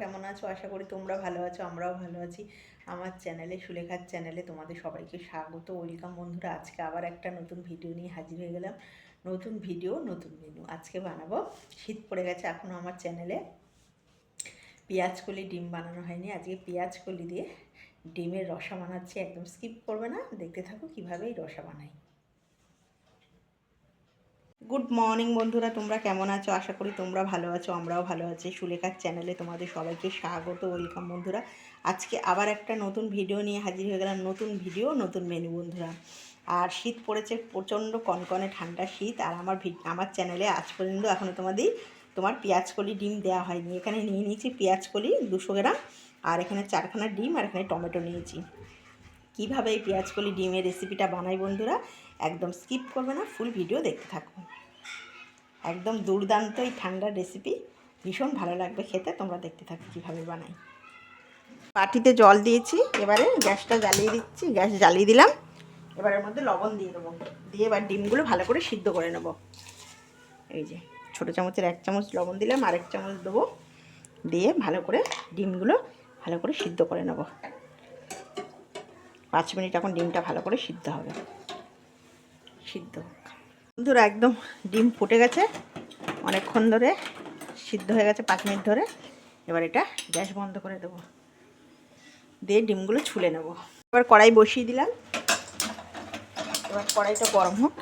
কেমন আছো? আশা করি তোমরা ভালো আছো, আমরাও ভালো আছি। আমার চ্যানেলে, সুলেখার চ্যানেলে তোমাদের সবাইকে স্বাগত। ওয়েলকাম বন্ধুরা, আজকে আবার একটা নতুন ভিডিও নিয়ে হাজির হয়ে গেলাম। নতুন ভিডিও, নতুন মেনু আজকে বানাবো। শীত পড়ে গেছে এখনও আমার চ্যানেলে। পেঁয়াজ কলি, ডিম বানানো হয়নি। আজকে পেঁয়াজ কলি দিয়ে ডিমের রসা বানাচ্ছি। একদম স্কিপ করবে না। দেখতে থাকো কীভাবে এই রসা বানাই। গুড মর্নিং বন্ধুরা, তোমরা কেমন আছো? আশা করি তোমরা ভালো আছো, আমরাও ভালো আছি। সুলেখার চ্যানেলে তোমাদের সবাইকে স্বাগত ওয়েলকাম বন্ধুরা। আজকে আবার একটা নতুন ভিডিও নিয়ে হাজির হয়ে গেলাম। নতুন ভিডিও নতুন মেনু বন্ধুরা। আর শীত পড়েছে, প্রচণ্ড কনকনে ঠান্ডা শীত। আর আমার আমার চ্যানেলে আজ পর্যন্ত এখনও তোমাদের, তোমার পেঁয়াজ কলি ডিম দেওয়া হয়নি। এখানে নিয়ে নিয়েছি পেঁয়াজ কলি দুশো গ্রাম, আর এখানে চারখানা ডিম, আর এখানে টমেটো নিয়েছি। কীভাবে এই পেঁয়াজ কলি ডিমের রেসিপিটা বানাই বন্ধুরা? একদম স্কিপ করবে না ফুল ভিডিও দেখতে থাকো একদম দুর্দান্ত এই ঠান্ডার রেসিপি ভীষণ ভালো লাগবে খেতে, তোমরা দেখতে থাকো কীভাবে বানাই। বাটিতে জল দিয়েছি, এবারে গ্যাসটা জ্বালিয়ে দিচ্ছি, গ্যাস জ্বালিয়ে দিলাম। এবার এর মধ্যে লবণ দিয়ে দেবো। দিয়ে এবার ডিমগুলো ভালো করে সিদ্ধ করে নেব। এই যে, ছোটো চামচের এক চামচ লবণ দিলাম, আরেক চামচ দেবো। দিয়ে ভালো করে ডিমগুলো ভালো করে সিদ্ধ করে নেব। পাঁচ মিনিট এখন ডিমটা ভালো করে সিদ্ধ হবে। সিদ্ধ। বন্ধুরা, একদম ডিম ফুটে গেছে। অনেকক্ষণ ধরে সিদ্ধ হয়ে গেছে পাঁচ মিনিট ধরে। এবার এটা গ্যাস বন্ধ করে দেবো। দিয়ে ডিমগুলো ছুলে নেব। এবার কড়াই বসিয়ে দিলাম। এবার কড়াইটা গরম হোক।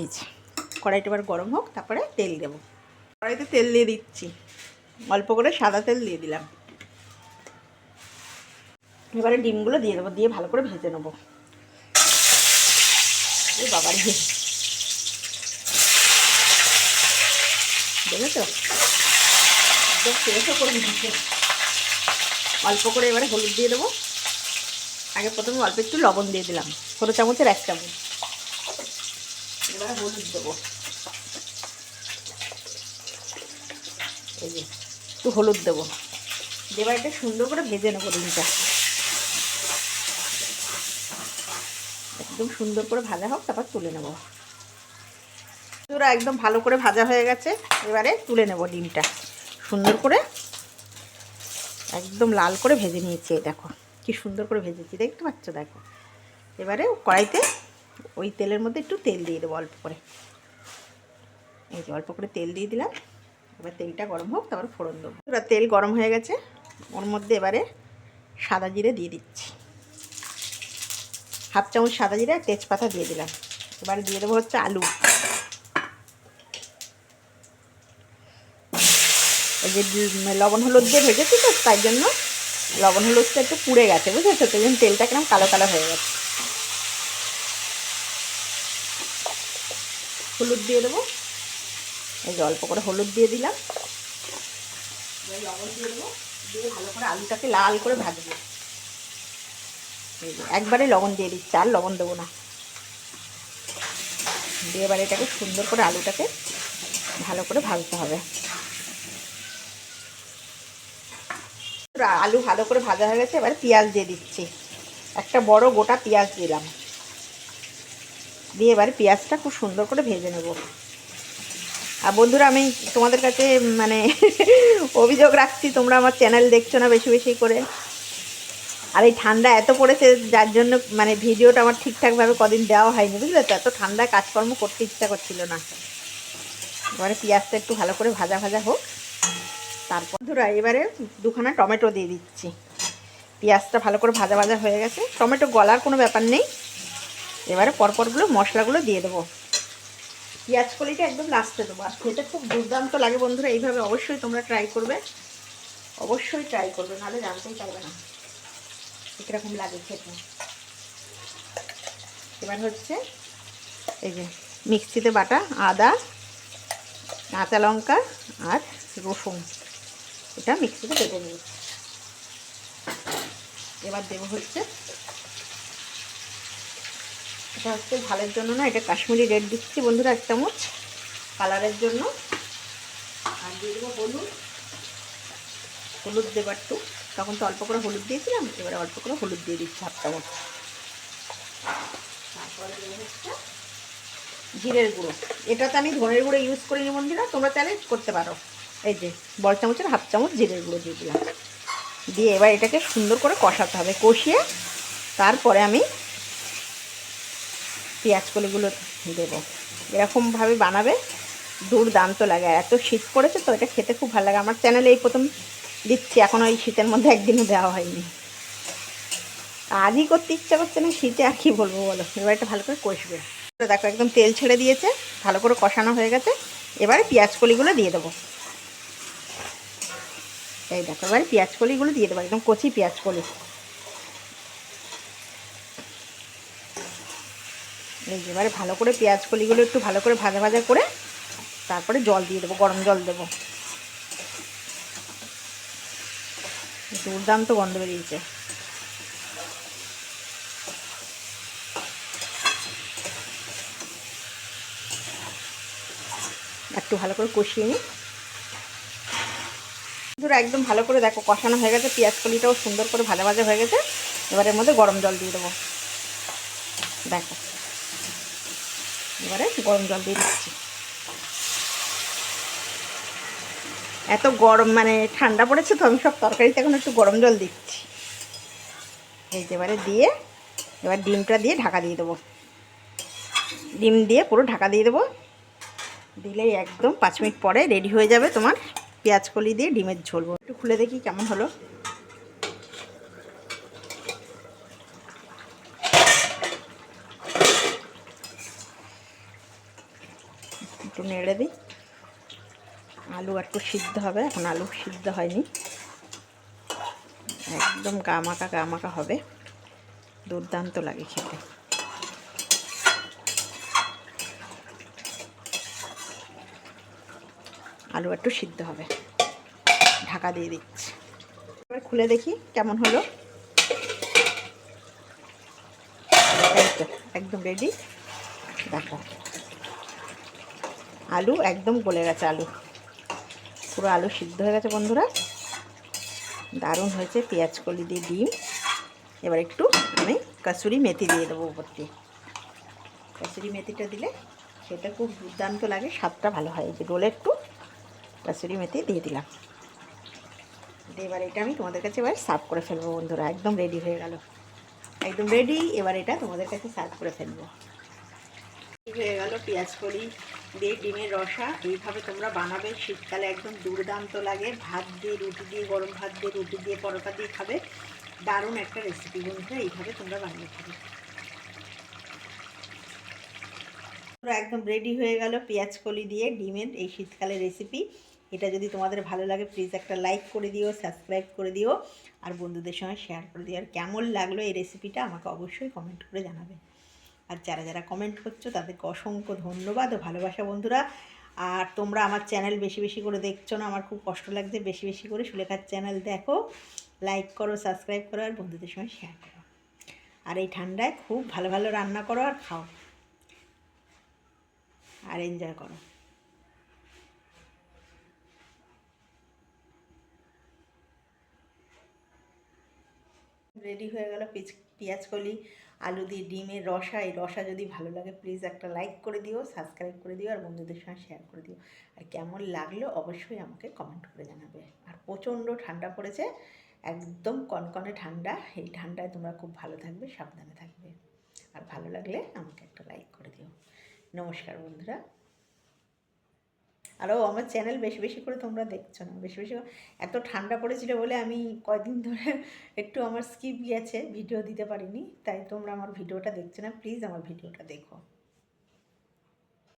এই যে, কড়াইটা এবার গরম হোক, তারপরে তেল দেবো। কড়াইতে তেল দিয়ে দিচ্ছি। অল্প করে সাদা তেল দিয়ে দিলাম। এবারে ডিমগুলো দিয়ে দেবো, দিয়ে ভালো করে ভেজে নেব। এ বাবার। করে অল্প করে এবারে হলুদ দিয়ে দেবো। আগে প্রথমে অল্প একটু লবণ দিয়ে দিলাম। ছোটো চামচের এক চামচ। এবারে হলুদ দেবো। এই যে, একটু হলুদ দেবো। এবার এটা সুন্দর করে ভেজে নেব ডিমটা। একদম সুন্দর করে ভাজা হোক, তারপর তুলে নেব। একদম ভালো করে ভাজা হয়ে গেছে। এবারে তুলে নেব ডিমটা। সুন্দর করে একদম লাল করে ভেজে নিয়েছি দেখো। কি সুন্দর করে ভেজেছি, দেখতে পাচ্ছ? দেখো। এবারে কড়াইতে ওই তেলের মধ্যে একটু তেল দিয়ে দেবো অল্প করে। এই যে অল্প করে তেল দিয়ে দিলাম। এবার তেলটা গরম হোক, তারপর ফোড়ন দেবো। তেল গরম হয়ে গেছে। ওর মধ্যে এবারে সাদা জিরে দিয়ে দিচ্ছি। হাফ চামচ সাদা জিরে তেজপাতা দিয়ে দিলাম। এবারে দিয়ে দেবো হচ্ছে আলু। এই যে লবণ হলুদ দিয়ে ভেজেছি তো, তাই জন্য লবণ হলুদটা একটু পুড়ে গেছে, বুঝেছ? তো জন্য তেলটা কিরম কালো কালো হয়ে গেছে। হলুদ দিয়ে দেবো। এই যে অল্প করে হলুদ দিয়ে দিলাম। লবণ দিয়ে দেবো। দিয়ে ভালো করে আলুটাকে লাল করে ভাজবো। একবারে লবণ দিয়ে দিচ্ছি, আর লবণ দেবো না। দিয়ে এবার এটাকে সুন্দর করে আলুটাকে ভালো করে ভাজতে হবে। আলু ভালো করে ভাজা হয়ে গেছে, এবার পেঁয়াজ দিয়ে দিচ্ছি। একটা বড় গোটা পেঁয়াজ দিলাম। দিয়ে এবারে পেঁয়াজটা খুব সুন্দর করে ভেজে নেব। আর বন্ধুরা, আমি তোমাদের কাছে মানে অভিযোগ রাখছি, তোমরা আমার চ্যানেল দেখছ না বেশি বেশি করে। আর এই ঠান্ডা এত পড়েছে, যার জন্য মানে ভিডিওটা আমার ঠিকঠাকভাবে কদিন দেওয়া হয়নি, বুঝলে তো? এত ঠান্ডায় কাজকর্ম করতে ইচ্ছা করছিল না। এবারে পেঁয়াজটা একটু ভালো করে ভাজা ভাজা হোক। তারপর ধরো এবারে দুখানা টমেটো দিয়ে দিচ্ছি। পেঁয়াজটা ভালো করে ভাজা ভাজা হয়ে গেছে। টমেটো গলার কোনো ব্যাপার নেই। এবারে পরপরগুলো মশলাগুলো দিয়ে দেবো। পেঁয়াজ কলিটা একদম লাস্টে দেবো। আর খেতে খুব দুর্দান্ত লাগে বন্ধুরা, এইভাবে অবশ্যই তোমরা ট্রাই করবে। অবশ্যই ট্রাই করবে, নাহলে জানতেই পারবে না। কীরকম লাগে খেতে? এবার হচ্ছে এই যে মিক্সিতে বাটা আদা, কাঁচা লঙ্কা আর রসুন। এটা মিক্সিতে বেটে নিয়েছি এবার দেবো হচ্ছে এটা হচ্ছে ঝালের জন্য না, এটা কাশ্মীরি রেড দিচ্ছি বন্ধুরা এক চামচ, কালারের জন্য। আর দিয়ে দেবো হলুদ। হলুদ দেবার একটু। তখন তো অল্প করে হলুদ দিয়েছিলাম, এবারে অল্প করে হলুদ দিয়ে দিচ্ছি হাফ চামচ জিরের গুঁড়ো। এটাতে আমি ধনের গুঁড়ো ইউজ করিনি বন্ধুরা তোমরা চাইলে করতে পারো। এই যে, বড় চামচের হাফ চামচ জিরের গুঁড়ো দিয়ে দিলাম। দিয়ে এবার এটাকে সুন্দর করে কষাতে হবে। কষিয়ে তারপরে আমি পেঁয়াজ কলিগুলো দেবো। এরকমভাবে বানাবে, দুর্দান্ত লাগে। এত শীত পড়েছে তো, এটা খেতে খুব ভালো লাগে। আমার চ্যানেলে এই প্রথম দিচ্ছি, এখন ওই শীতের মধ্যে একদিনও দেওয়া হয়নি। আজই করতে ইচ্ছা করছে না, শীতে আর কী বলব বলো? এবার এটা ভালো করে কষবে। দেখো একদম তেল ছেড়ে দিয়েছে, ভালো করে কষানো হয়ে গেছে। এবারে পেঁয়াজ কলিগুলো দিয়ে দেবো। এই দেখো, এবারে পেঁয়াজ কলিগুলো দিয়ে দেবো, একদম কচি পেঁয়াজ কলি। এই এবারে ভালো করে পেঁয়াজ কলিগুলো একটু ভালো করে ভাজা ভাজা করে তারপরে জল দিয়ে দেবো, গরম জল দেবো। দুর্দান্ত গন্ধ বেরিয়েছে। একটু ভালো করে কষিয়ে নিই ধরো একদম ভালো করে দেখো কষানো হয়ে গেছে, পেঁয়াজ কলিটাও সুন্দর করে ভাজা ভাজা হয়ে গেছে। এবার এর মধ্যে গরম জল দিয়ে দেবো। দেখো, এবারে গরম জল দিয়ে দিচ্ছি। এত গরম মানে ঠান্ডা পড়েছে তো, আমি সব তরকারিতে এখন একটু গরম জল দিচ্ছি। এই এবারে দিয়ে, এবার ডিমটা দিয়ে ঢাকা দিয়ে দেবো। ডিম দিয়ে পুরো ঢাকা দিয়ে দেবো। দিলেই একদম পাঁচ মিনিট পরে রেডি হয়ে যাবে তোমার পেঁয়াজ কলি দিয়ে ডিমের ঝোল। একটু খুলে দেখি কেমন হলো। একটু নেড়ে দিই। আলু একটু সিদ্ধ হবে, এখন আলু সিদ্ধ হয়নি। একদম গামাকা গামাকা হবে, দুর্দান্ত লাগে খেতে। আলু একটু সিদ্ধ হবে, ঢাকা দিয়ে দিচ্ছি। এবার খুলে দেখি কেমন হলো। একদম রেডি দেখো। আলু একদম গলে গেছে, আলু। পুরো আলু সিদ্ধ হয়ে গেছে বন্ধুরা। দারুণ হয়েছে, পেঁয়াজ কলি দিয়ে ডিম। এবার একটু আমি কাসুরি মেথি দিয়ে দেবো উপর দিয়ে। কাসুরি মেথিটা দিলে সেটা খুব দুর্দান্ত লাগে, স্বাদটা ভালো হয়। যে রোলে একটু কাসুরি মেথি দিয়ে দিলাম। দিয়ে এবার এটা আমি তোমাদের কাছে এবার সার্ভ করে ফেলব বন্ধুরা, একদম রেডি হয়ে গেল। একদম রেডি, এবার এটা তোমাদের কাছে সার্ভ করে ফেলব। হয়ে গেল পেঁয়াজ কলি। দিয়ে ডিমের রসা, এইভাবে তোমরা বানাবে। শীতকালে একদম দুর্দান্ত লাগে। ভাত দিয়ে রুটি দিয়ে, গরম ভাত দিয়ে, রুটি দিয়ে, পরোটা দিয়ে খাবে। দারুণ একটা রেসিপি বন্ধুরা, এইভাবে তোমরা বানিয়ে খাবে। পুরো একদম রেডি হয়ে গেল পেঁয়াজ কলি দিয়ে ডিমের এই শীতকালের রেসিপি এটা যদি তোমাদের ভালো লাগে প্লিজ একটা লাইক করে দিও সাবস্ক্রাইব করে দিও। আর বন্ধুদের সঙ্গে শেয়ার করে দিও। আর কেমন লাগল এই রেসিপিটা আমাকে অবশ্যই কমেন্ট করে জানাবে। আর যারা যারা কমেন্ট করছ, তাদেরকে অসংখ্য ধন্যবাদ ও ভালোবাসা বন্ধুরা। আর তোমরা আমার চ্যানেল বেশি বেশি করে দেখছ না, আমার খুব কষ্ট লাগছে বেশি বেশি করে সুলেখার চ্যানেল দেখো। লাইক করো সাবস্ক্রাইব করো আর বন্ধুদের সঙ্গে শেয়ার করো। আর এই ঠান্ডায় খুব ভালো ভালো রান্না করো আর খাও। আর এনজয় করো। রেডি হয়ে গেল পেঁয়াজ কলি। আলু দিয়ে ডিমের রসা, এই রসা যদি ভালো লাগে প্লিজ একটা লাইক করে দিও সাবস্ক্রাইব করে দিও, আর বন্ধুদের সঙ্গে শেয়ার করে দিও। আর কেমন লাগল অবশ্যই আমাকে কমেন্ট করে জানাবে। আর প্রচণ্ড ঠান্ডা পড়েছে, একদম কনকনে ঠান্ডা, এই ঠান্ডায় তোমরা খুব ভালো থাকবে, সাবধানে থাকবে। আর ভালো লাগলে আমাকে একটা লাইক করে দিও। নমস্কার বন্ধুরা। আরও আমার চ্যানেল বেশি বেশি করে তোমরা দেখছ না। বেশি বেশি এত ঠান্ডা পড়েছিল বলে আমি কয়দিন ধরে একটু আমার স্কিপ গেছে ভিডিও দিতে পারিনি। তাই তোমরা আমার ভিডিওটা দেখছ না প্লিজ আমার ভিডিওটা দেখো।